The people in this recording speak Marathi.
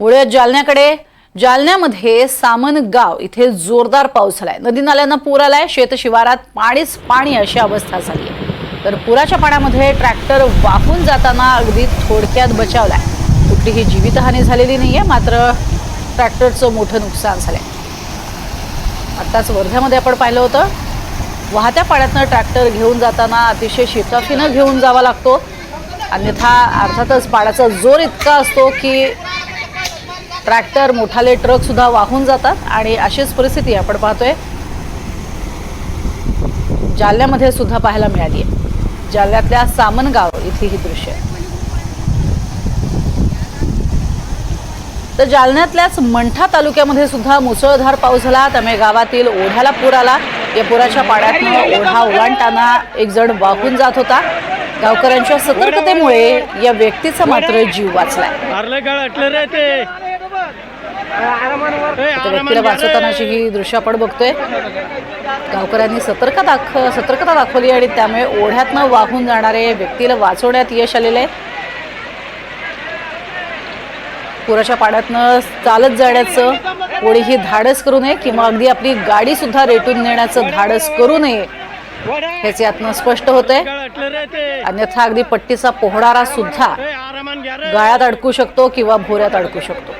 वळूयात जालन्याकडे. जालन्यामध्ये सामनगाव इथे जोरदार पाऊस झालाय. नदी नाल्यांना पूर आलाय. शेतशिवारात पाणीच पाणी अशी अवस्था झाली आहे. तर पुराच्या पाण्यामध्ये ट्रॅक्टर वाहून जाताना अगदी थोडक्यात बचावलाय. कुठलीही जीवितहानी झालेली नाहीये मात्र ट्रॅक्टरचं मोठं नुकसान झालंय. आत्ताच वर्ध्यामध्ये आपण पाहिलं होतं वाहत्या पाण्यातनं ट्रॅक्टर घेऊन जाताना अतिशय शिताफीनं घेऊन जावा लागतो. अन्यथा अर्थातच पाण्याचा जोर इतका असतो की ट्रॅक्टर मोठाले ट्रक सुद्धा वाहून जातात आणि अशीच परिस्थिती आपण पाहतोय. जालन्यामध्ये सुद्धा पाहायला मिळाली आहे जालन्यातल्या सामनगाव इथली ही दृश्य तर जालन्यातल्याच मंठा तालुक्यामध्ये सुद्धा मुसळधार पाऊस झाला. त्यामुळे गावातील ओढ्याला पूर आला. या पुराच्या पाण्यातनं ओढा ओलांडताना एक जण वाहून जात होता. गावकऱ्यांच्या सतर्कतेमुळे या व्यक्तीचा मात्र जीव वाचलाय. व्यक्तीला. वाचवतानाची ही दृश्य आपण बघतोय गावकऱ्यांनी सतर्क दाख सतर्कता दाखवली आणि त्यामुळे ओढ्यातनं वाहून जाणारे व्यक्तीला वाचवण्यात यश आलेलं आहे पुराच्या पाण्यातनं चालत जाण्याचं कोणीही धाडस करू नये किंवा अगदी आपली गाडी सुद्धा रेटून नेण्याचं धाडस करू नये. हेच यातनं स्पष्ट होतंय गळ अटले रे ते अन्यथा अगदी पट्टीचा पोहणारा सुद्धा. गाळ्यात अडकू शकतो किंवा भोऱ्यात अडकू शकतो